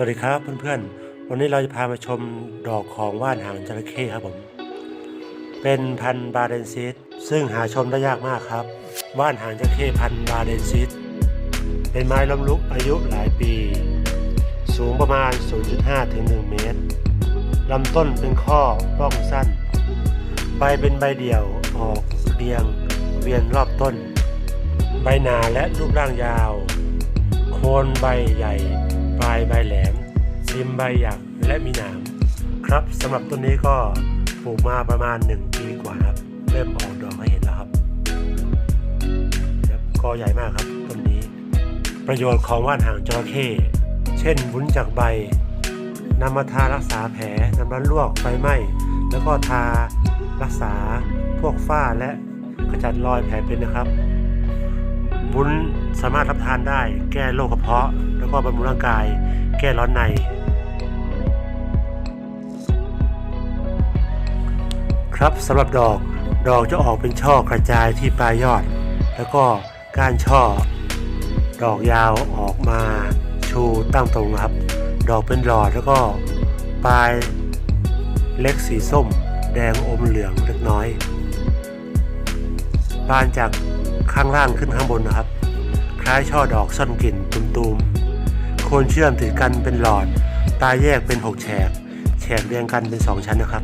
วัสดีครับเพื่อนๆ วันนี้เราจะพามาชมดอกของว่านหางจระเข้ครับผม เป็นพันธุ์บาเดนซิสซึ่งหาชมได้ยากมากครับ ว่านหางจระเข้พันธุ์บาเดนซิสเป็นไม้ล้มลุกอายุหลายปี สูงประมาณ 0.5 ถึง 1 เมตรลำต้นเป็นข้อปล้องสั้น ใบเป็นใบเดี่ยวออกเรียงเวียนรอบต้น ใบหนาและรูปร่างยาว โคนใบใหญ่ปลายใบแหลม ริมใบหยักและมีหนามครับสำหรับต้นนี้ก็ปลูกมาประมาณ 1 ปีกว่าครับ เริ่มออกดอกให้เห็นแล้วครับครับกอใหญ่มากครับต้นนี้ ประโยชน์ของว่านหางจระเข้เช่นวุ้นจากใบนำมาทารักษาแผลน้ำร้อนลวกไฟไหม้แล้วก็ทารักษาพวกฝ้าและขจัดรอยแผลเป็นนะครับวุ้นสามารถรับทานได้แก้โรคกระเพาะ แล้วก็บำรุงร่างกาย แก้ร้อนใน ครับสำหรับดอกดอกจะออกเป็นช่อกระจายที่ปลายยอด แล้วก็ก้านช่อ ดอกยาวออกมาชูตั้งตรงครับ ดอกเป็นหลอดแล้วก็ปลายเล็กสีส้ม แดงอมเหลืองเล็กน้อยบานจากข้างล่างขึ้นข้างบนนะครับ คล้ายช่อดอกซ่อนกลิ่นตุมๆ คนเชื่อมติดกันเป็นหลอด ตาแยกเป็นหกแฉก แฉกเรียงกันเป็นสองชั้นนะครับ